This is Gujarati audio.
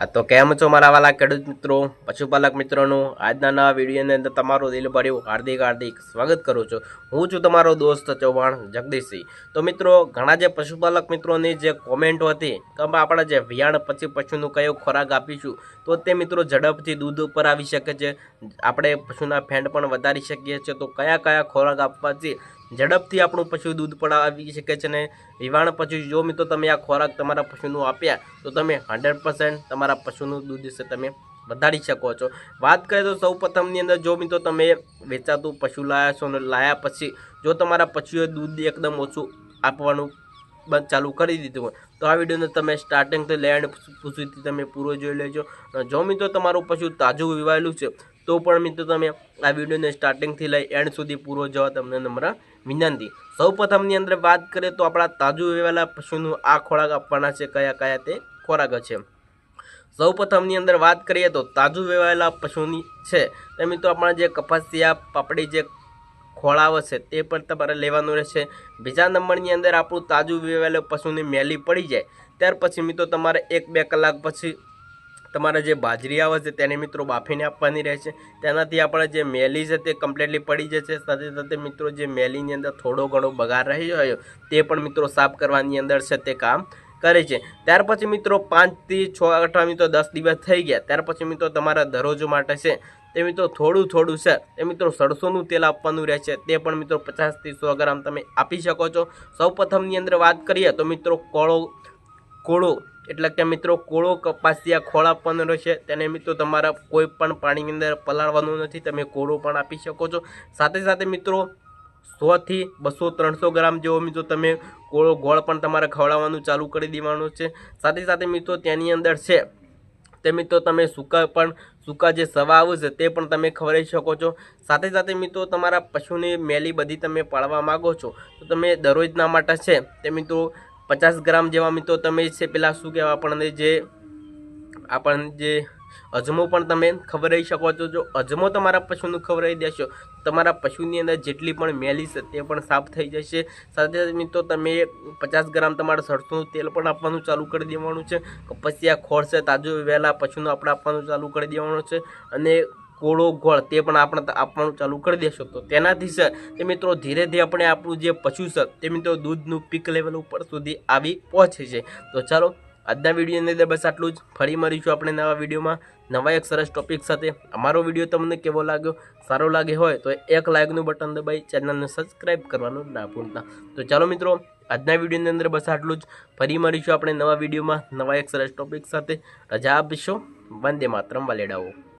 તો કેમ છો મારા વાલા ખેડૂત મિત્રો? પશુપાલક મિત્રોનું, આજના નવા વિડીયોની અંદર તમારું દિલભર્યું હાર્દિક હાર્દિક સ્વાગત કરું છું. હું છું તમારો દોસ્ત ચૌહાણ જગદીશસિંહ. તો મિત્રો, ઘણા જે પશુપાલક મિત્રોની જે કોમેન્ટ હતી, કે આપણે જે વિયાણ પછી પશુનું કયો ખોરાક આપીશું, તો તે મિત્રો ઝડપથી દૂધ ઉપર આવી શકે છે. આપણે પશુના ફેંડ પણ વધારી શકીએ છીએ. તો કયા કયા ખોરાક આપવાથી ઝડપથી આપણું પશુ દૂધ પણ આવી શકે છે ને વિવાણ પછી જો મિત્રો તમે આ ખોરાક તમારા પશુનું આપ્યા, તો તમે હંડ્રેડ તમારા પશુનું દૂધ છે તમે વધારી શકો છો. વાત કરીએ તો સૌ પ્રથમની અંદર, જો મિત્રો તમે વેચાતું પશુ લાયા છો ને લાયા પછી, જો તમારા પશુએ દૂધ એકદમ ઓછું આપવાનું ચાલુ કરી દીધું હોય, તો આ વિડીયોને તમે સ્ટાર્ટિંગથી લેન્ડ સુધી તમે પૂરો જોઈ લેજો. જો મિત્રો તમારું પશુ તાજું વિવાયેલું છે તો પણ મિત્રો તમે આ વિડીયોને સ્ટાર્ટિંગથી લઈ એન્ડ સુધી પૂરો જવા તમને નમ્ર વિનંતી. સૌ પ્રથમની અંદર વાત કરીએ તો આપણા તાજું વેવાલા પશુનું આ ખોરાક આપવાના છે, કયા કયા તે ખોરાક છે. સૌ પ્રથમની અંદર વાત કરીએ તો તાજું વેવાયેલા પશુની છે. તે મિત્રો આપણા જે કપાસિયા, પાપડી જે ખોળાવ છે તે પણ તમારે લેવાનું રહેશે. બીજા નંબરની અંદર આપણું તાજું વેવાયેલું પશુની મેલી પડી જાય. ત્યાર પછી મિત્રો તમારે એક બે કલાક પછી તમારે જે બાજરી આવે છે તેને મિત્રો બાફીને આપવાની રહેશે. તેનાથી આપણે જે મેલી છે તે કમ્પ્લીટલી પડી જશે. સાથે સાથે મિત્રો જે મેલીની અંદર થોડો ઘણો બગાડ રહી ગયો તે પણ મિત્રો સાફ કરવાની અંદર છે તે કામ કરે છે. ત્યાર પછી મિત્રો પાંચથી છ અઠવા મિત્રો દસ દિવસ થઈ ગયા. ત્યાર પછી મિત્રો તમારા દરરોજ માટે છે તે મિત્રો થોડું થોડું છે તે મિત્રો સરસોનું તેલ આપવાનું રહેશે. તે પણ મિત્રો પચાસથી સો ગ્રામ તમે આપી શકો છો. સૌ પ્રથમની અંદર વાત કરીએ તો મિત્રો કોળો કોળો એટલે કે મિત્રો, કોળો કપાસિયા ખોળા પણ રહેશે. તેને મિત્રો તમારા કોઈ પણ પાણીની અંદર પલાળવાનું નથી. તમે કોળો પણ આપી શકો છો. સાથે સાથે મિત્રો, સોથી બસો ત્રણસો ગ્રામ જેવો મિત્રો તમે કોળો ગોળ પણ તમારે ખવડાવવાનું ચાલુ કરી દેવાનું છે. સાથે સાથે મિત્રો, તેની અંદર છે તે મિત્રો તમે સૂકા પણ, સૂકા જે સવા આવશે તે પણ તમે ખવડાવી શકો છો. સાથે સાથે મિત્રો, તમારા પશુની મેલી બધી તમે પાળવા માગો છો. તો તમે દરરોજના માટે છે તે મિત્રો પચાસ ગ્રામ જેવા મિત્રો તમે છે, પેલા શું કહેવાય, આપણને જે આપણને જે અજમો પણ તમે ખવડાવી શકો છો. જો અજમો તમારા પશુનું ખવડાવી દેશો, તમારા પશુની અંદર જેટલી પણ મેલી છે તે પણ સાફ થઈ જશે. સાથે સાથે મિત્રો તમે પચાસ ગ્રામ તમારા સરસોનું તેલ પણ આપવાનું ચાલુ કરી દેવાનું છે. પછી આ ખોળ છે, તાજું વહેલા પશુનું આપણે આપવાનું ચાલુ કરી દેવાનું છે. અને કોળો ગોળ તે પણ આપણે આપવાનું ચાલુ કરી દેશો. તો તેનાથી સર, તે મિત્રો ધીરે ધીરે આપણે આપણું જે પશુ છે, તે મિત્રો દૂધનું પીક લેવલ ઉપર સુધી આવી પહોંચે છે. તો ચાલો, આજના વિડીયોની અંદર બસ આટલું જ. ફરી મળીશું આપણે નવા વિડીયોમાં. નવા એક સરસ ટોપિક સાથે. અમારો વીડિયો તમને કેવો લાગ્યો? સારો લાગે હોય તો એક લાઇકનું બટન દબાઈ ચેનલને સબસ્ક્રાઈબ કરવાનું ના ભૂલતા. તો ચાલો મિત્રો, આજના વિડીયોની અંદર બસ આટલું જ. ફરી મળીશું આપણે નવા વિડીયોમાં નવા એક સરસ ટોપિક સાથે. રજા આપીશું. વંદે માતરમ, વાલેડાઓ.